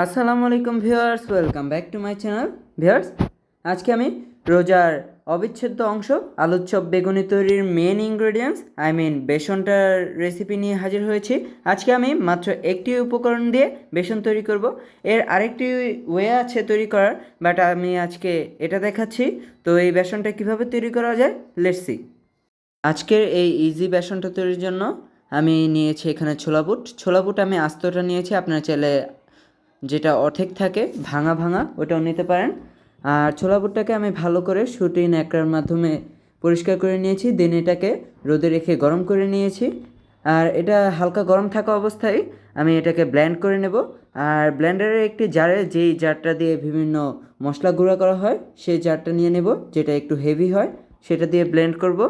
আসসালামু আলাইকুম viewers, welcome back to my channel. Viewers, আজকে আমি রোজার অবিচ্ছেদ্য অংশ, আলুর চপ বেগুনি তৈরির মেন ইনগ্রেডিয়েন্টস আই মিন বেসনটার রেসিপি নিয়ে হাজির হয়েছি। আজকে আমি মাত্র একটি উপকরণ দিয়ে বেসন তৈরি করব। এর আরেকটি ওয়ে আছে তৈরি করার বাট আমি আজকে এটা দেখাচ্ছি। তো এই বেসনটা কীভাবে তৈরি করা যায়? লেটসি আজকের এই ইজি বেসনটা তৈরির জন্য আমি নিয়েছি এখানে ছোলা বুট ছোলা বুট আমি আস্তটা নিয়েছি, আপনারা চাইলে যেটা অর্ধেক থাকে, ভাঙা ভাঙা, ওটাও নিতে পারেন। আর ছোলা বুটটাকে আমি ভালো করে সুটি ন্যাকড়ার মাধ্যমে পরিষ্কার করে নিয়েছি। দেন এটাকে রোদে রেখে গরম করে নিয়েছি। আর এটা হালকা গরম থাকা অবস্থায় আমি এটাকে ব্ল্যান্ড করে নেব। আর ব্লেন্ডারের একটি জারে, যেই জারটা দিয়ে বিভিন্ন মশলা গুঁড়া করা হয়, সেই জারটা নিয়ে নেব, যেটা একটু হেভি হয়, সেটা দিয়ে ব্লেন্ড করব।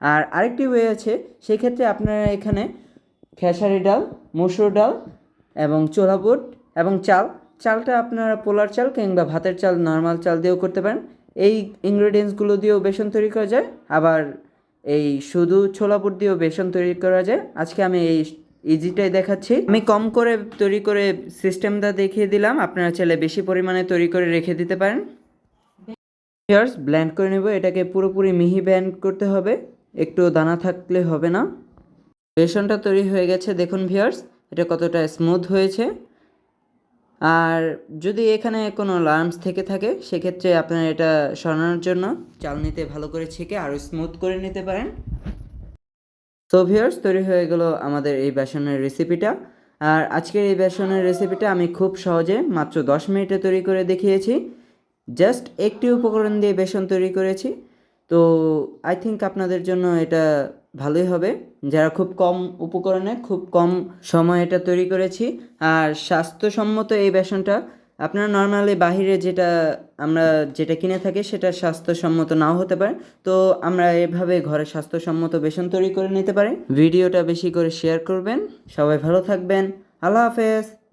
আর আরেকটি ওয়ে আছে সেক্ষেত্রে আপনারা এখানে খেসারি ডাল, মসুর ডাল এবং চোলা বুট এবং চাল, চালটা আপনারা পোলার চাল কিংবা ভাতের চাল, নর্মাল চাল দিয়েও করতে পারেন। এই ইনগ্রেডিয়েন্টসগুলো দিয়েও বেসন তৈরি করা যায়, আবার এই শুধু ছোলাপুর দিয়েও বেসন তৈরি করা যায়। আজকে আমি এই ইজিটাই দেখাচ্ছি। আমি কম করে তৈরি করে সিস্টেমটা দেখিয়ে দিলাম, আপনারা চাইলে বেশি পরিমাণে তৈরি করে রেখে দিতে পারেন। ভিউয়ার্স ব্ল্যান্ড করে নেব, এটাকে পুরোপুরি মিহি ব্যান্ড করতে হবে, একটু দানা থাকলে হবে না। বেসনটা তৈরি হয়ে গেছে, দেখুন ভিউয়ার্স এটা কতটা স্মুথ হয়েছে। আর যদি এখানে কোনো লার্মস থেকে থাকে, সেক্ষেত্রে আপনারা এটা সরানোর জন্য চালনিতে ভালো করে ছেঁকে আরও স্মুথ করে নিতে পারেন। তো ভিউয়ার্স তৈরি হয়ে গেল আমাদের এই বেসনের রেসিপিটা আর আজকের এই বেসনের রেসিপিটা আমি খুব সহজে মাত্র দশ মিনিটে তৈরি করে দেখিয়েছি। জাস্ট একটি উপকরণ দিয়ে বেসন তৈরি করেছি। তো আই থিঙ্ক আপনাদের জন্য এটা ভালোই হবে। যারা খুব কম উপকরণে, খুব কম সময় এটা তৈরি করেছি। আর স্বাস্থ্যসম্মত এই বেসনটা আপনারা নর্মালি বাহিরে যেটা আমরা যেটা কিনে থাকি, সেটা স্বাস্থ্যসম্মত নাও হতে পারে। তো আমরা এভাবে ঘরে স্বাস্থ্যসম্মত বেসন তৈরি করে নিতে পারি। ভিডিওটা বেশি করে শেয়ার করবেন। সবাই ভালো থাকবেন। আল্লাহ হাফেজ।